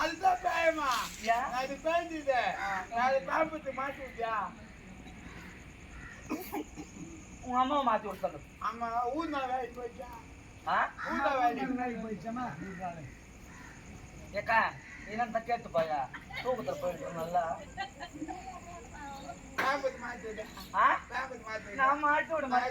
அதுதான் பேயமா? பேய்ந்தது நான் அது பாம்பத்து மாட்டி விட்டியா? உங்க அம்மாவை மாத்தி விட்டு ஆமா ஊர்னா வேலைக்கு ஆ? ஊர்னா வேலைக்கு ஏக்கா நீ தான் கேட்டு போயா. தூக்கத்துல போயிட்டு நல்லா. பாம்பத்து மாட்டி விட்டா ஆ? பாம்பத்து மாட்டி விட்டா நான் மாட்டி விட மாட்டி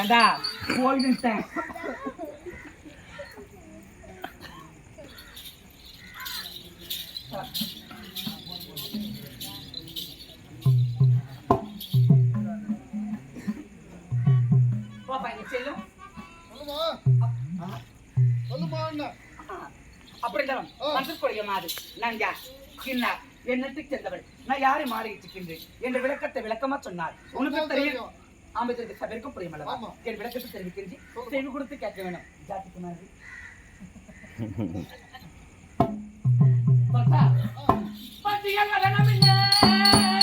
ஏண்டா? போயிட்டேன் செல்லும்? அப்படிதான் மந்திரக்கூடிய மாது கிண்ணார் என்னத்துக்கு சென்றவள்? நான் யாரை மாறி இருக்கின்றேன்? என்ற விளக்கத்தை விளக்கமா சொன்னார் உனக்கு தெரியும். தெரியும். ஆம்பத்திற்கு சபைக்கும் புரியும் அல்லவா? என் விளக்கத்தை தெரிவிக்கின்றேன் செவி கொடுத்து கேட்க வேணும். ஜாதி குமாரி.